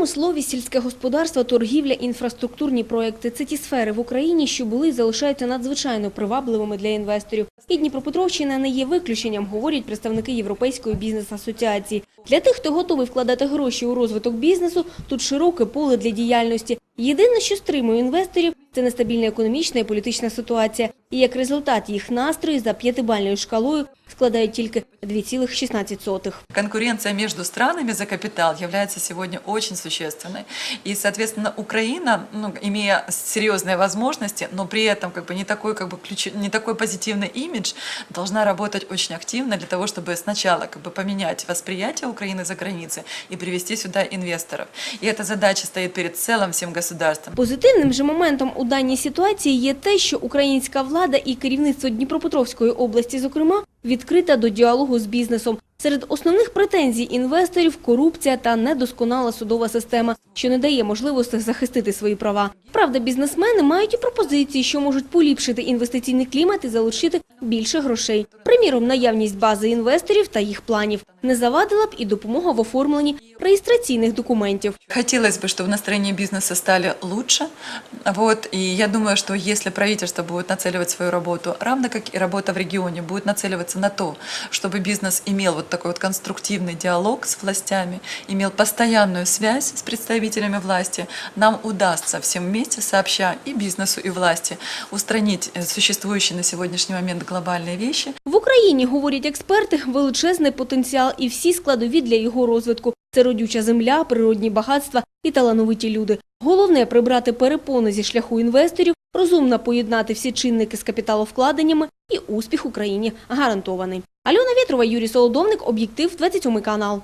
Промисловість, сільське господарство, торгівля, інфраструктурні проекти – це ті сфери в Україні, що були і залишаються надзвичайно привабливими для інвесторів. І Дніпропетровщина не є виключенням, говорять представники Європейської бізнес-асоціації. Для тих, хто готовий вкладати гроші у розвиток бізнесу, тут широке поле для діяльності. Єдине, що стримує інвесторів – це нестабільна економічна і політична ситуація. І як результат їх настрої за п'ятибальною шкалою складають тільки 2,16. Конкуренция между странами за капитал является сегодня очень существенной. И, соответственно, Украина, ну, имея серьезные возможности, но при этом как бы не такой, как бы, ключ... не такой позитивный имидж, должна работать очень активно для того, чтобы сначала как бы, поменять восприятие Украины за границей и привести сюда инвесторов. И эта задача стоит перед целым всем государством. Позитивним же моментом у даній ситуації є те, що українська влада і керівництво Дніпропетровської області, зокрема, відкрита до діалогу з бізнесом. Серед основних претензій інвесторів – корупція та недосконала судова система, що не дає можливості захистити свої права. Правда, бізнесмени мають і пропозиції, що можуть поліпшити інвестиційний клімат і залучити більше грошей. Приміром, наявність бази інвесторів та їх планів. Не завадила б і допомога в оформленні реєстраційних документів. Хотелось бы, чтобы настроение бизнеса стали лучше. Вот. И я думаю, что если правительство будет нацеливать свою работу, равно как и работа в регионе, будет нацеливаться на то, чтобы бизнес имел вот такой вот конструктивный диалог с властями, имел постоянную связь с представителями власти, нам удастся всем вместе, сообща и бизнесу, и власти, устранить э, существующие на сегодняшний момент глобальные вещи, В Україні, говорять експерти, величезний потенціал і всі складові для його розвитку. Це родюча земля, природні багатства і талановиті люди. Головне – прибрати перепони зі шляху інвесторів, розумно поєднати всі чинники з капіталовкладеннями і успіх Україні гарантований. Альона Вєтрова, Юрій Солодовник, Об'єктив, 27 канал.